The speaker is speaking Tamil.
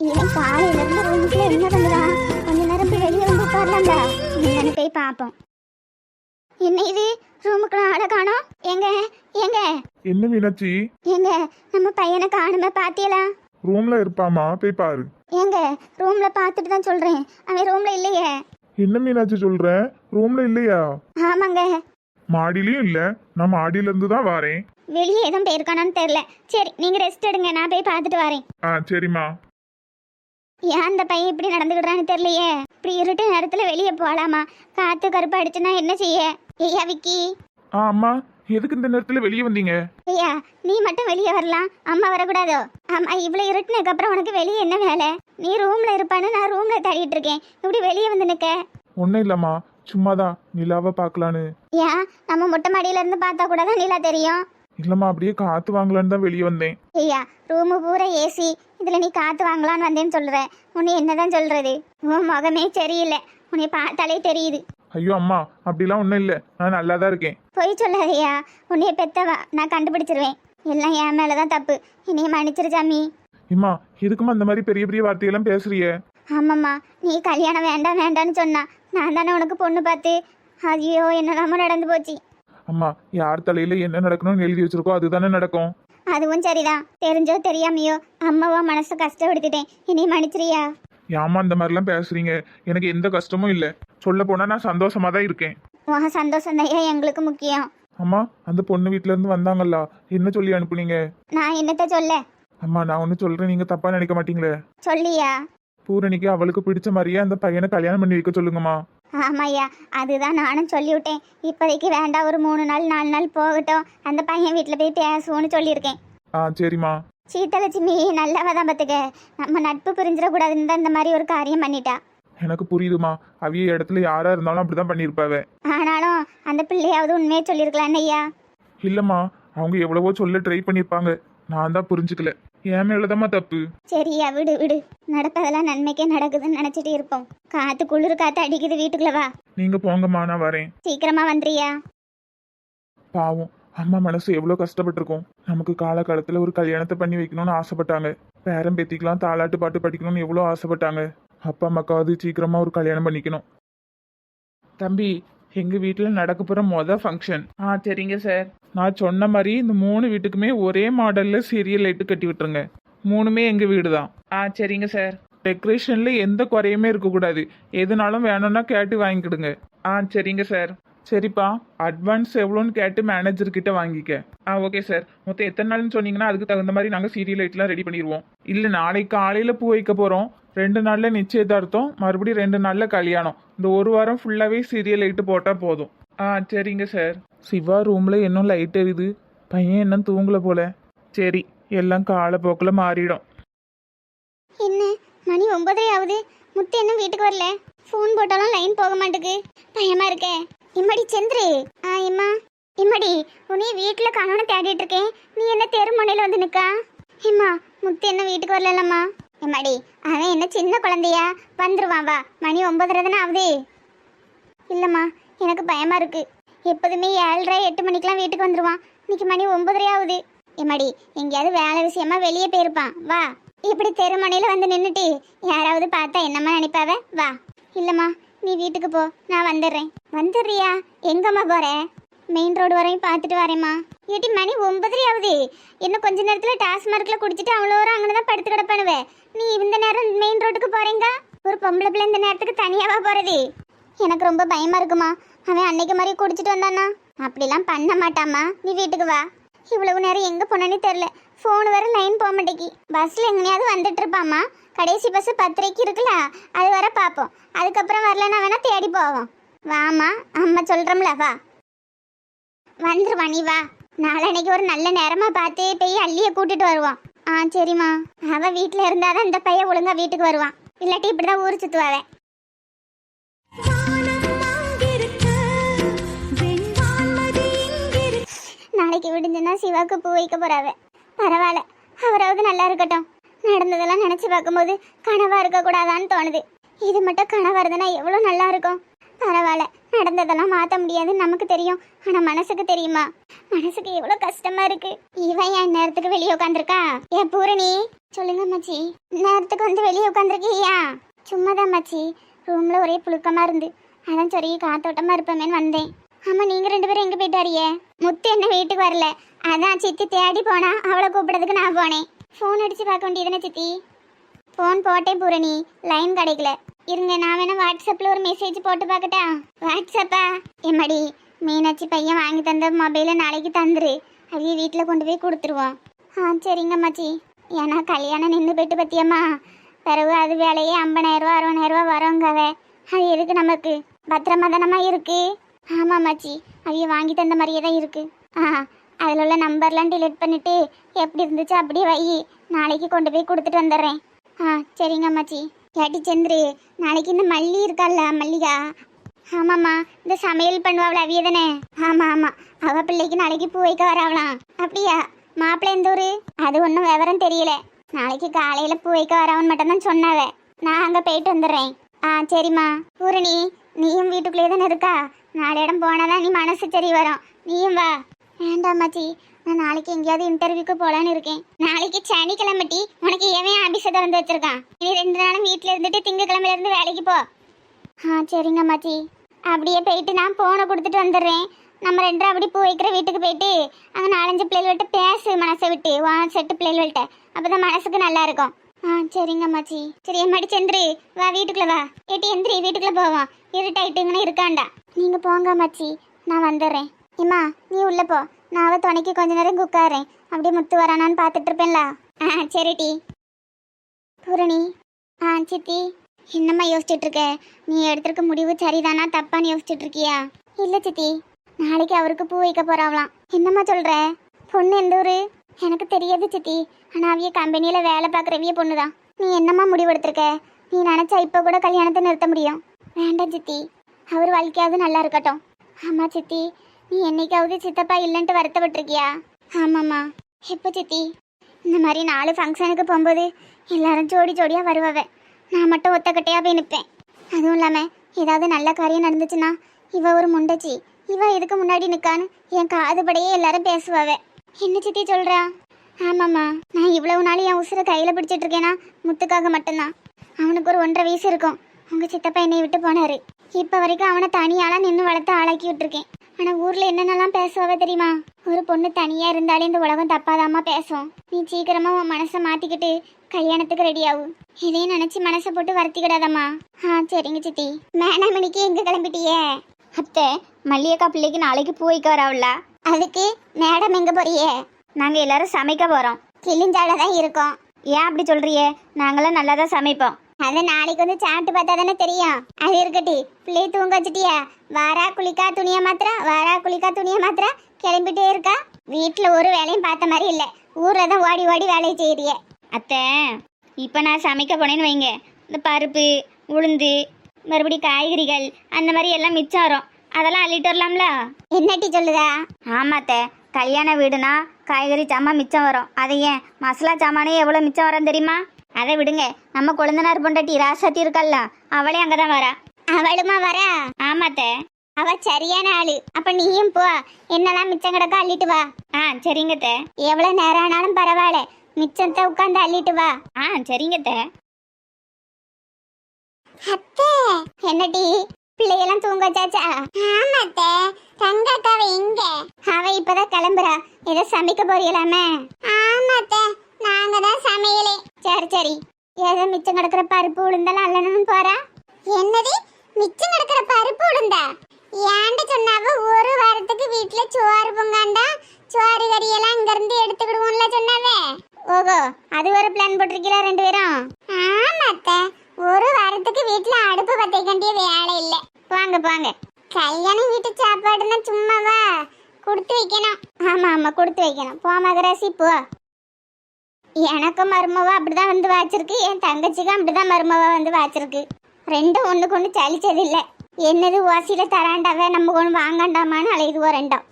இவன் காலையில இருந்து ரூமுக்குள்ள என்ன பண்ணுறான் கொஞ்ச நேரம் போய் வெளியே வந்து உட்காரலாம்ல என்னன்னு போய் பார்ப்போம். என்ன இது? ரூமுக்குள்ள ஆளை காணோம்? எங்க? எங்க? என்ன மீனாட்சி? எங்க? நம்ம பையனை காணுமே பாத்தியலா? ரூம்ல இருப்பாமா போய் பாரு. ஏங்க ரூம்ல பார்த்துட்டு தான் சொல்றேன். அவன் ரூம்ல இல்லையே. என்ன மீனாட்சி சொல்ற? ரூம்ல இல்லையா? ஆமாங்க. மாடியிலயும் இல்ல. நான் மாடியில இருந்து தான் வாரேன். வெளியே எதுவும் போயிருக்கானான்னு தெரியல. சரி நீங்க ரெஸ்ட் எடுங்க. நான் போய் பார்த்துட்டு வரேன். ஆ சரிம்மா. ஏன் அந்த பையன் இப்படி நடந்துக்கிட்டான்னு தெரியலையே? இப்படி இருட்டு நேரத்துல வெளியே போகலாமா காத்து கருப்பு அடிச்சுன்னா என்ன செய்ய? ஐயா விக்கி. ஆ அம்மா எதுக்கு இந்த நேரத்துல வெளியே வந்தீங்க? ஐயா நீ மட்டும் வெளியே வரலாம். அம்மா வரக்கூடாதோ? ஆமா இவ்வளவு இருட்டுனதுக்கு அப்புறம் உனக்கு வெளியே என்ன வேலை? நீ ரூம்ல இருப்பான்னு நான் ரூம்ல தேடிட்டு இருக்கேன். இப்படி வெளியே வந்து நிக்க. ஒன்னும் இல்லம்மா சும்மாதான் நிலாவை பார்க்கலான்னு. ஏன் நம்ம மொட்டை மாடியில இருந்து பார்த்தா கூட தான் நிலா தெரியும். இல்லம்மா அப்படியே காத்து வாங்கலான்னு தான் வெளியே வந்தேன். ஐயா ரூமு பூரா ஏசி இதுல நீ காத்து வாங்கலான்னு வந்தேன்னு சொல்ற உன்னை என்னதான் சொல்றது? உன் முகமே சரியில்லை. உன்னை பார்த்தாலே தெரியுது. ஐயோ அம்மா அப்படிலாம் ஒன்றும் இல்லை. நான் நல்லா தான் இருக்கேன். பொய் சொல்லாதய்யா உன்னைய பெத்தவா? நான் கண்டுபிடிச்சிருவேன். எல்லாம் என் மேலதான் தப்பு. இனிய மன்னிச்சிரு சாமி. இம்மா எதுக்குமா அந்த மாதிரி பெரிய பெரிய வார்த்தையெல்லாம் பேசுறிய ஆமாம்மா நீ கல்யாணம் வேண்டாம் வேண்டாம்னு சொன்னா. நான் தானே உனக்கு பொண்ணு பார்த்து ஐயோ என்னெல்லாமோ நடந்து போச்சு. அம்மா யார் தலையில என்ன நடக்கணும்னு எழுதி வச்சிருக்கோ அதுதானே நடக்கும். அதுவும் சரிதான் தெரிஞ்சோ தெரியாமையோ அம்மாவா மனசை கஷ்டப்படுத்திட்டேன். இனி மன்னிச்சிரியா? ஏம்மா இந்த மாதிரிலாம் பேசுறீங்க? எனக்கு எந்த கஷ்டமும் இல்லை. சொல்ல போனா நான் சந்தோஷமா தான் இருக்கேன். உன் சந்தோஷம் தான் எங்களுக்கு முக்கியம்? அம்மா அந்த பொண்ணு வீட்ல இருந்து வந்தாங்கல்ல என்ன சொல்லி அனுப்புனீங்க? நான் என்னத்த சொல்ல? அம்மா நான் ஒன்று சொல்றேன் நீங்க தப்பா நினைக்க மாட்டீங்களே. சொல்லியா? பூரணிக்கு அவளுக்கு பிடிச்ச மாதிரியே அந்த பையனை கல்யாணம் பண்ணி வைக்க சொல்லுங்கம்மா. ஆமாய்யா அதுதான் நானும் சொல்லிவிட்டேன். இப்போதைக்கு வேண்டாம் ஒரு மூணு நாள் நாலு நாள் போகட்டும். அந்த பையன் வீட்டில் போய் பேசுவோன்னு சொல்லியிருக்கேன். ஆ சரிம்மா. சீத்தலட்சுமி நல்லவ தான் பார்த்துக்க. நம்ம நட்பு பிரிஞ்சிடக்கூடாதுன்னு தான் இந்த மாதிரி ஒரு காரியம் பண்ணிட்டா. எனக்கு புரியுதுமா அவிய இடத்துல யாரா இருந்தாலும் அப்படிதான் பண்ணியிருப்பாவ. ஆனாலும் அந்த பிள்ளையாவது உண்மையே சொல்லியிருக்கலாம் ஐயா. இல்லம்மா அவங்க எவ்வளவோ சொல்ல ட்ரை பண்ணியிருப்பாங்க. நான் தான் புரிஞ்சுக்கல. என் மேலதாம்மா தப்பு. சரியா விடு விடு. நடப்பதெல்லாம் நன்மைக்கே நடக்குதுன்னு நினச்சிட்டு இருப்போம். காத்து குளிர் காத்து அடிக்குது வீட்டுக்குள்ள வா. நீங்க போங்கம்மா நான் வரேன். சீக்கிரமா வந்துறியா? பாவம் அம்மா மனசு எவ்வளோ கஷ்டப்பட்டிருக்கும். நமக்கு காலகாலத்தில் ஒரு கல்யாணத்தை பண்ணி வைக்கணும்னு ஆசைப்பட்டாங்க. பேரம் பேத்திக்கலாம் தாலாட்டு பாட்டு படிக்கணும்னு எவ்வளோ ஆசைப்பட்டாங்க. அப்பா அம்மாக்காவது சீக்கிரமா ஒரு கல்யாணம் பண்ணிக்கணும். தம்பி எங்கள் வீட்டில் நடக்க போகிற மொதல் ஃபங்க்ஷன் ஆ சரிங்க சார் நான் சொன்ன மாதிரி இந்த மூணு வீட்டுக்குமே ஒரே மாடலில் சீரியல் லைட்டு கட்டி விட்டுருங்க. மூணுமே எங்கள் வீடு தான் ஆ சரிங்க சார் டெக்கரேஷனில் எந்த குறையுமே இருக்கக்கூடாது. எதுனாலும் வேணும்னா கேட்டு வாங்கிக்கிடுங்க. ஆ சரிங்க சார் சரிப்பா அட்வான்ஸ் எவ்வளோன்னு கேட்டு மேனேஜர் கிட்ட வாங்கிக்க. ஆ ஓகே சார் மொத்தம் எத்தனை நாள்னு சொன்னீங்கன்னா அதுக்கு தகுந்த மாதிரி நாங்கள் சீரியல் லைட்லாம் ரெடி பண்ணிடுவோம் இல்லை நாளைக்கு காலையில் பூ வைக்க போகிறோம் ரெண்டு நாளில் நிச்சயதார்த்தம் மறுபடியும் ரெண்டு நாளில் கல்யாணம். இந்த ஒரு வாரம் ஃபுல்லாகவே சீரியல் லைட்டு போட்டால் போதும். ஆ சரிங்க சார் சிவா ரூமில் இன்னும் லைட் எரியுது. பையன் இன்னும் தூங்கலை போல. சரி எல்லாம் காலப்போக்கில் மாறிடும். என்ன? மணி ஒன்பதரை ஆகுது முத்து என்ன வீட்டுக்கு வரல. ஃபோன் போட்டாலும் லைன் போக மாட்டேங்குது பயமா இருக்கேன் இம்மடி சந்திரு. ஆ இம்மா. இம்மடி உனே வீட்டில் கணவனை தேடிட்டு இருக்கேன். நீ என்ன தெருமுனையில் வந்து நிற்கா இம்மா முத்து என்ன வீட்டுக்கு வரலம்மா எம்மாடி அவன் என்ன சின்ன குழந்தையா? வந்துருவான் வா. மணி ஒன்பதரை தானே ஆகுது. இல்லைம்மா எனக்கு பயமா இருக்கு. எப்போதுமே ஏழரை எட்டு மணிக்கெலாம் வீட்டுக்கு வந்துருவான். இன்னைக்கு மணி ஒன்பதரை ஆகுது. எம்மாடி எங்கேயாவது வேலை விஷயமா வெளியே போயிருப்பான். வா. இப்படி தெருமனையில் வந்து நின்றுட்டு யாராவது பார்த்தா என்னம்மா நினைப்பாவ? வா. இல்லைம்மா நீ வீட்டுக்கு போ. நான் வந்துடுறேன். வந்துடுறியா? எங்கம்மா போகிறேன் மெயின் ரோடு வரையும் பார்த்துட்டு வரேம்மா. ஏட்டி மணி ஒன்பதரை ஆகுது இன்னும் கொஞ்ச நேரத்துல டாஸ்மார்க்ல குடிச்சிட்டு அவ்வளோ ஒரு அங்கே தான் படுத்து கிடப்பானுவே. நீ இந்த நேரம் மெயின் ரோட்டுக்கு போறீங்க ஒரு பொம்பளை பிள்ளை இந்த நேரத்துக்கு தனியாவா போறது. எனக்கு ரொம்ப பயமா இருக்குமா. அவன் அன்னைக்கு மாதிரி குடிச்சிட்டு வந்தானா? அப்படிலாம் பண்ண மாட்டாமா நீ வீட்டுக்கு வா. இவ்வளவு நேரம் எங்க போனானே தெரியல. ஃபோன் வர லைன் போக மாட்டேங்கி. பஸ்ல எங்கேயாவது வந்துட்டு இருப்பாமா கடைசி பஸ் பத்தரைக்கு இருக்குல்ல அது வர பார்ப்போம். அதுக்கப்புறம் வரலன்னா வேணா தேடி போவோம். வாமா அம்மா சொல்றோம்ல வா. வந்துருவா நீ வா. நாளன்னைக்கு ஒரு நல்ல நேரமா பார்த்து போய் அள்ளிய கூட்டிட்டு வருவான். ஆ சரிம்மா. அவ வீட்டில் இருந்தாதான் இந்த பையன் ஒழுங்கா வீட்டுக்கு வருவான். இல்லாட்டி இப்படிதான் ஊர் சுத்துவாவே. நாளைக்கு விடுஞ்சுன்னா சிவாக்கு பூ வைக்க போறாவ. பரவாயில்ல. அவராவது நல்லா இருக்கட்டும். நடந்ததெல்லாம் நினைச்சு பார்க்கும்போது கனவா இருக்க கூடாதான்னு தோணுது. இது மட்டும் கனவா இருந்தனா எவ்வளவு நல்லா இருக்கும். பரவாயில்ல. நடந்ததெல்லாம் மாற்ற முடியாதுன்னு நமக்கு தெரியும். ஆனால் மனசுக்கு தெரியுமா? மனசுக்கு எவ்வளோ கஷ்டமா இருக்கு. இவன் என் நேரத்துக்கு வெளியே உட்காந்துருக்கா ஏ பூரணி. சொல்லுங்க மச்சி நேரத்துக்கு வந்து வெளியே உட்காந்துருக்கியா சும்மா தான் மச்சி ரூம்ல ஒரே புழுக்கமா இருந்து. அதான் சரி காத்தோட்டமா இருப்பமேன்னு வந்தேன். ஆமா நீங்க ரெண்டு பேரும் எங்க போயிட்டாரியே முத்து என்ன வீட்டுக்கு வரல. அதான் சித்தி தேடி போனா அவளை கூப்பிடறதுக்கு நான் போனேன். ஃபோன் அடிச்சு பார்க்க வேண்டியதுன்னு சித்தி? ஃபோன் போட்டேன் பூரணி. லைன் கிடைக்கல. இருங்க நான் வேணா வாட்ஸ்அப்ல ஒரு மெசேஜ் போட்டு பார்க்கட்டா. வாட்ஸ்அப்பா? எம்மாடி மீனாட்சி பையன் வாங்கி தந்த மொபைலை நாளைக்கு தந்துரு. அதையே வீட்டில் கொண்டு போய் கொடுத்துருவோம். ஆ சரிங்க அம்மாச்சி. ஏன்னா கல்யாணம் நின்று போயிட்டு பத்தியம்மா. பிறகு அது வேலையே ஐம்பதாயிரரூவா அறுபதாயிரரூவா வரோங்கவே அது எதுக்கு நமக்கு? பத்திரமா தானம்மா இருக்கு? ஆமாம் அம்மாச்சி. அவைய வாங்கி தந்த மாதிரியே தான் இருக்கு. ஆ அதில் உள்ள நம்பர்லாம் டிலீட் பண்ணிட்டு எப்படி இருந்துச்சு அப்படியே வை. நாளைக்கு கொண்டு போய் கொடுத்துட்டு வந்துடுறேன். ஆ சரிங்க அம்மாச்சி. கேட்டி சந்திரு நாளைக்கு இந்த மல்லி இருக்கால்ல மல்லிகா? ஆமாம்மா இந்த சமையல் பண்ணுவாள் அவிய தானே? ஆமாம் ஆமாம் அவ பிள்ளைக்கு நாளைக்கு பூ வைக்க வரவலாம் அப்படியா? மாப்பிள்ளை எந்த ஊரு? அது ஒன்றும் விவரம் தெரியல. நாளைக்கு காலையில் பூ வைக்க வரவன் மட்டும்தான் சொன்னாவ. நான் அங்கே போயிட்டு வந்துடுறேன். ஆ சரிம்மா. பூரணி நீயும் வீட்டுக்குள்ளேயே தானே இருக்கா? நாலு இடம் போனாதான் நீ மனசு சரி வரும். நீயும் வா. வேண்டாமாச்சி நான் நாளைக்கு எங்கேயாவது இன்டர்வியூக்கு போலான்னு இருக்கேன். நாளைக்கு சனிக்கிழமை டி உனக்கு எவன் ஆபீஸை திறந்து வச்சிருக்கான். நீ ரெண்டு நாளும் வீட்டில் இருந்துட்டு திங்கக்கிழமையில இருந்து வேலைக்கு போ. ஆ சரிங்க மாச்சி அப்படியே போயிட்டு நான் போனை கொடுத்துட்டு வந்துடுறேன். நம்ம ரெண்டரை அப்படி பூ வைக்கிற வீட்டுக்கு போயிட்டு அங்கே நாலஞ்சு பிள்ளைகள்கிட்ட பேசு மனசை விட்டு. வா செட்டு பிள்ளைகள்கிட்ட அப்பதான் மனசுக்கு நல்லா இருக்கும். ஆ சரிங்க மாச்சி சரி எம்மாடி சந்திரு வா வீட்டுக்குள்ள வா. ஏட்டி எந்திரி வீட்டுக்குள்ள போவோம். இருட்டாயிட்டுங்கன்னு இருக்காண்டா. நீங்கள் போங்க மாச்சி நான் வந்துடுறேன். இம்மா நீ உள்ளே போ. நான் அவ துணைக்கு கொஞ்ச நேரம் உட்காரேன் அப்படியே முத்து வரானான்னு பார்த்துட்டு இருப்பேன்ல. ஆ சரிடி பூரணி. ஆ சித்தி. என்னம்மா யோசிச்சுட்டு இருக்க நீ எடுத்திருக்க முடிவு சரிதானா தப்பான்னு யோசிச்சுட்டு இருக்கியா இல்லை சித்தி. நாளைக்கு அவருக்கு பூ வைக்க போறாவலாம் என்னம்மா சொல்ற? பொண்ணு எந்த ஊரு? எனக்கு தெரியாது சித்தி. ஆனா அவிய கம்பெனியில வேலை பார்க்குறவிய பொண்ணுதான். நீ என்னம்மா முடிவு எடுத்திருக்க? நீ நினைச்சா இப்போ கூட கல்யாணத்தை நிறுத்த முடியும். வேண்டாம் சித்தி. அவர் வாழ்க்கையாவது நல்லா இருக்கட்டும். ஆமா சித்தி. நீ என்னைக்காவது சித்தப்பா இல்லைன்ட்டு வருத்தப்பட்டிருக்கியா? ஆமாம்மா. எப்போ சித்தி? இந்த மாதிரி நாலு ஃபங்க்ஷனுக்கு போகும்போது எல்லாரும் ஜோடி ஜோடியாக வருவாவேன் நான் மட்டும் ஒத்தக்கட்டையா போய் நிற்பேன் அதுவும் இல்லாமல் ஏதாவது நல்ல காரியம் நடந்துச்சுன்னா இவ ஒரு முண்டச்சி. இவ இதுக்கு முன்னாடி நிற்கான்னு என் காதுபடையே எல்லாரும் பேசுவாவ. என்ன சித்தி சொல்கிறா ஆமாம்மா. நான் இவ்வளவு நாள் என் உசுரை கையில் பிடிச்சிட்டு முத்துக்காக மட்டும்தான். அவனுக்கு ஒரு ஒன்றரை வயசு இருக்கும். உங்கள் சித்தப்பா என்னை விட்டு போனார். இப்போ வரைக்கும் அவனை தனியாளாக நின்று வளர்த்து ஆளாக்கி விட்டுருக்கேன். ஆனா ஊர்ல என்னென்னலாம் பேசுவாவ தெரியுமா? ஒரு பொண்ணு தனியா இருந்தாலே இந்த உலகம் தப்பாதாம்மா பேசும். நீ சீக்கிரமா உன் மனசை மாத்திக்கிட்டு கல்யாணத்துக்கு ரெடி ஆகு இதையும் நினைச்சு மனசை போட்டு வருத்திக்கிடாதம்மா. ஆ சரிங்க சித்தி. மேனாமணிக்கு எங்க கிளம்பிட்டியே? அத்தை மல்லியக்கா பிள்ளைக்கு நாளைக்கு பூ வைக்க வரவில்ல? அதுக்கு மேடம் எங்க போறியே? நாங்க எல்லாரும் சமைக்க போறோம். கிளிஞ்சால தான் இருக்கோம். ஏன் அப்படி சொல்றியே? நாங்களாம் நல்லா தான் சமைப்போம். அது நாளைக்கு வந்து சாப்பிட்டு பார்த்தா தானே தெரியும். அது இருக்கட்டி பிள்ளைய தூங்க வச்சுட்டியா? வாரா குளிக்கா துணியை மாத்திரா? வாரா குளிக்கா துணியை மாத்திரா? கிளம்பிட்டே இருக்கா? வீட்டில் ஒரு வேலையும் பார்த்த மாதிரி இல்லை. ஊரில் தான் ஓடி ஓடி வேலையை செய்கிறிய அத்தை இப்போ நான் சமைக்க போனேன்னு வைங்க. இந்த பருப்பு உளுந்து மறுபடி காய்கறிகள் அந்த மாதிரி எல்லாம் மிச்சம் வரும். அதெல்லாம் அள்ளிட்டு வரலாம்ல? என்னட்டி சொல்லுதா? ஆமாத்த கல்யாண வீடுனா காய்கறி சாமான் மிச்சம் வரும். அதை ஏன்? மசாலா சாமானே எவ்வளோ மிச்சம் வரும் தெரியுமா? அதை விடுங்க. நம்ம குழந்தனார் பொண்டாட்டி ராசத்தி இருக்கல்ல அவளே அங்கதான் வரா. அவளுமா வரா? ஆமாத்த. அவ சரியான ஆளு. அப்ப நீயும் போ. என்னெல்லாம் மிச்சம் கிடக்க அள்ளிட்டு வா. ஆ சரிங்கத்த. எவ்வளவு நேரம் ஆனாலும் பரவாயில்ல. மிச்சத்தை உட்காந்து அள்ளிட்டு வா. ஆ சரிங்கத்த. அத்தை. என்னடி? பிள்ளையெல்லாம் தூங்க வச்சாச்சா? ஆமாத்தே. தங்கக்காவ எங்க அவ இப்பதான் கிளம்புறா. ஏதோ சமைக்க போறீங்களாமே ஆமாத்தே. நாங்க தான் சமையலே. சரி சரி. ஏதோ மிச்சம் கிடக்குற பருப்பு உளுந்தெல்லாம் அல்லணும் போறா? என்னது? மிச்சம் கிடக்குற பருப்பு உளுந்தா? ஏன்ட சொன்னாவ ஒரு வாரத்துக்கு வீட்டுல சோறு பொங்காண்டா? சோறு கறியெல்லாம் இங்க இருந்து எடுத்துக்கிடுவோம்ல சொன்னாவே. ஓகோ அது ஒரு பிளான் போட்டிருக்கீங்களா ரெண்டு பேரும்? ஆமாத்த. ஒரு வாரத்துக்கு வீட்டுல அடுப்பு பத்த வேண்டிய வேலை இல்ல. வாங்க போங்க கல்யாண வீட்டு சாப்பாடுன்னா சும்மாவா? கொடுத்து வைக்கணும். ஆமா ஆமா கொடுத்து வைக்கணும். போமாகராசி போ. எனக்கும் மருமவா அப்படிதான் வந்து வாச்சிருக்கு. என் தங்கச்சிக்கும் அப்படிதான் மருமவா வந்து வாச்சிருக்கு. ரெண்டும் ஒன்றுக்கு ஒன்று சலிச்சது இல்லை என்னது ஓசியில் தராண்டாவே நம்ம ஒன்று வாங்காண்டாமான்னு அலையுதுவோ ரெண்டும்.